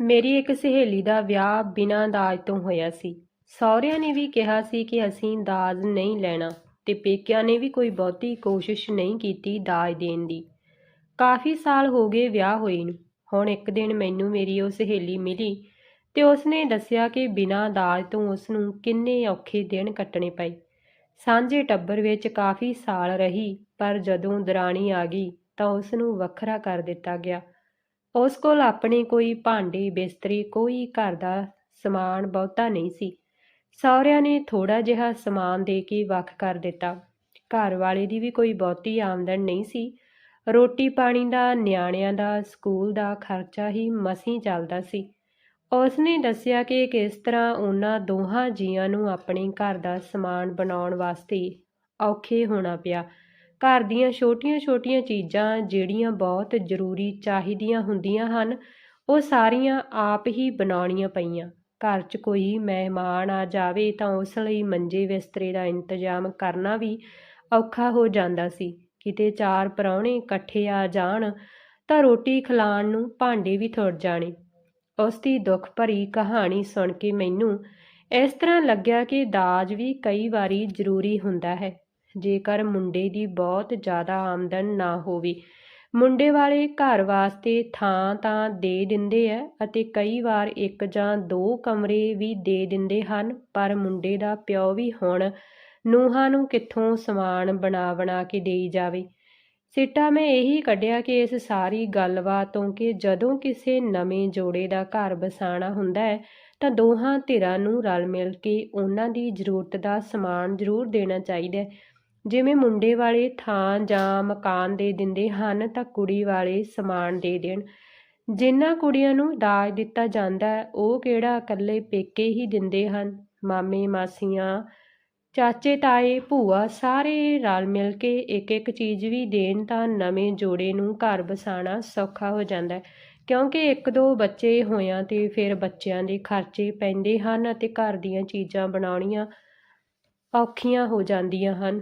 ਮੇਰੀ ਇੱਕ ਸਹੇਲੀ ਦਾ ਵਿਆਹ ਬਿਨਾਂ ਦਾਜ ਤੋਂ ਹੋਇਆ ਸੀ। ਸਹੁਰਿਆਂ ਨੇ ਵੀ ਕਿਹਾ ਸੀ ਕਿ ਅਸੀਂ ਦਾਜ ਨਹੀਂ ਲੈਣਾ ਤੇ ਪੇਕਿਆਂ ਨੇ ਵੀ ਕੋਈ ਬਹੁਤੀ ਕੋਸ਼ਿਸ਼ ਨਹੀਂ ਕੀਤੀ ਦਾਜ ਦੇਣ ਦੀ। ਕਾਫੀ ਸਾਲ ਹੋ ਗਏ ਵਿਆਹ ਹੋਏ ਨੂੰ। ਹੁਣ ਇੱਕ ਦਿਨ ਮੈਨੂੰ ਮੇਰੀ ਉਹ ਸਹੇਲੀ ਮਿਲੀ ਤੇ ਉਸਨੇ ਦੱਸਿਆ ਕਿ ਬਿਨਾਂ ਦਾਜ ਤੋਂ ਉਸ ਨੂੰ ਕਿੰਨੇ ਔਖੇ ਦਿਨ ਕੱਟਣੇ ਪਏ। ਸਾਂਝੇ ਟੱਬਰ ਵਿੱਚ ਕਾਫੀ ਸਾਲ ਰਹੀ, ਪਰ ਜਦੋਂ ਦਰਾਣੀ ਆ ਗਈ ਤਾਂ ਉਸ ਨੂੰ ਵੱਖਰਾ ਕਰ ਦਿੱਤਾ ਗਿਆ। ਉਸ ਕੋਲ ਆਪਣੇ ਕੋਈ ਭਾਂਡੇ, ਬਿਸਤਰੇ, ਕੋਈ ਘਰ ਦਾ ਸਮਾਨ ਬਹੁਤਾ ਨਹੀਂ ਸੀ। ਸਹੁਰਿਆਂ ਨੇ ਥੋੜਾ ਜਿਹਾ ਸਮਾਨ ਦੇ ਕੇ ਵੱਖ ਕਰ ਦਿੱਤਾ। ਘਰ ਵਾਲੇ ਦੀ ਵੀ ਕੋਈ ਬਹੁਤੀ ਆਮਦਨ ਨਹੀਂ ਸੀ। ਰੋਟੀ ਪਾਣੀ ਦਾ, ਨਿਆਣਿਆਂ ਦਾ, ਸਕੂਲ ਦਾ ਖਰਚਾ ਹੀ ਮਸੀਂ ਚੱਲਦਾ ਸੀ। ਉਸ ਨੇ ਦੱਸਿਆ ਕਿ ਕਿਸ ਤਰ੍ਹਾਂ ਉਹਨਾਂ ਦੋਹਾਂ ਜੀਆਂ ਨੂੰ ਆਪਣੇ ਘਰ ਦਾ ਸਮਾਨ ਬਣਾਉਣ ਵਾਸਤੇ ਔਖੇ ਹੋਣਾ ਪਿਆ। ਘਰ ਦੀਆਂ ਛੋਟੀਆਂ-ਛੋਟੀਆਂ ਚੀਜ਼ਾਂ ਜਿਹੜੀਆਂ ਬਹੁਤ ਜ਼ਰੂਰੀ ਚਾਹੀਦੀਆਂ ਹੁੰਦੀਆਂ ਹਨ, ਉਹ ਸਾਰੀਆਂ ਆਪ ਹੀ ਬਣਾਉਣੀਆਂ ਪਈਆਂ। ਘਰ 'ਚ ਕੋਈ ਮਹਿਮਾਨ ਆ ਜਾਵੇ ਤਾਂ ਉਸ ਲਈ ਮੰਜੇ ਬਿਸਤਰੇ ਦਾ ਇੰਤਜ਼ਾਮ ਕਰਨਾ ਵੀ ਔਖਾ ਹੋ ਜਾਂਦਾ ਸੀ। ਕਿਤੇ ਚਾਰ ਪ੍ਰਾਹੁਣੇ ਇਕੱਠੇ ਆ ਜਾਣ ਤਾਂ ਰੋਟੀ ਖਿਲਾਣ ਨੂੰ ਭਾਂਡੇ ਵੀ ਥੁੜ ਜਾਣੇ। ਉਸ ਦੀ ਦੁੱਖ ਭਰੀ ਕਹਾਣੀ ਸੁਣ ਕੇ ਮੈਨੂੰ ਇਸ ਤਰ੍ਹਾਂ ਲੱਗਿਆ ਕਿ ਦਾਜ ਵੀ ਕਈ ਵਾਰੀ ਜ਼ਰੂਰੀ ਹੁੰਦਾ ਹੈ। ਜੇਕਰ ਮੁੰਡੇ ਦੀ ਬਹੁਤ ਜ਼ਿਆਦਾ ਆਮਦਨ ਨਾ ਹੋਵੇ। ਮੁੰਡੇ ਵਾਲੇ ਘਰ ਵਾਸਤੇ ਥਾਂ ਤਾਂ ਦੇ ਦਿੰਦੇ ਐ ਅਤੇ ਕਈ ਵਾਰ ਇੱਕ ਜਾਂ ਦੋ ਕਮਰੇ ਵੀ ਦੇ ਦਿੰਦੇ ਹਨ, ਪਰ ਮੁੰਡੇ ਦਾ ਪਿਓ ਵੀ ਹੁਣ ਨੂੰਹਾਂ ਨੂੰ ਕਿੱਥੋਂ ਸਮਾਨ ਬਣਾ ਬਣਾ ਕੇ ਦੇਈ ਜਾਵੇ। ਸਿੱਟਾ ਮੈਂ ਇਹੀ ਕੱਢਿਆ ਕਿ ਇਸ ਸਾਰੀ ਗੱਲਬਾਤ ਤੋਂ ਕਿ ਜਦੋਂ ਕਿਸੇ ਨਵੇਂ ਜੋੜੇ ਦਾ ਘਰ ਬਸਾਣਾ ਹੁੰਦਾ ਹੈ ਤਾਂ ਦੋਹਾਂ ਧਿਰਾਂ ਨੂੰ ਰਲ ਮਿਲ ਕੇ ਉਹਨਾਂ ਦੀ ਜ਼ਰੂਰਤ ਦਾ ਸਮਾਨ ਜ਼ਰੂਰ ਦੇਣਾ ਚਾਹੀਦਾ ਹੈ ਜਿਵੇਂ ਮੁੰਡੇ ਵਾਲੇ ਥਾਂ ਜਾਂ ਮਕਾਨ ਦੇ ਦਿੰਦੇ ਹਨ ਤਾਂ ਕੁੜੀ ਵਾਲੇ ਸਮਾਨ ਦੇ ਦੇਣ। ਜਿਨ੍ਹਾਂ ਕੁੜੀਆਂ ਨੂੰ ਦਾਜ ਦਿੱਤਾ ਜਾਂਦਾ ਹੈ, ਉਹ ਕਿਹੜਾ ਇਕੱਲੇ ਪੇਕੇ ਹੀ ਦਿੰਦੇ ਹਨ? ਮਾਮੇ, ਮਾਸੀਆਂ, ਚਾਚੇ, ਤਾਏ, ਭੂਆ ਸਾਰੇ ਰਲ ਮਿਲ ਕੇ ਇੱਕ ਇੱਕ ਚੀਜ਼ ਵੀ ਦੇਣ ਤਾਂ ਨਵੇਂ ਜੋੜੇ ਨੂੰ ਘਰ ਬਸਾਣਾ ਸੌਖਾ ਹੋ ਜਾਂਦਾ ਹੈ। ਕਿਉਂਕਿ ਇੱਕ ਦੋ ਬੱਚੇ ਹੋਇਆਂ ਤੇ ਫਿਰ ਬੱਚਿਆਂ ਦੇ ਖਰਚੇ ਪੈਂਦੇ ਹਨ ਅਤੇ ਘਰ ਦੀਆਂ ਚੀਜ਼ਾਂ ਬਣਾਉਣੀਆਂ ਔਖੀਆਂ ਹੋ ਜਾਂਦੀਆਂ ਹਨ।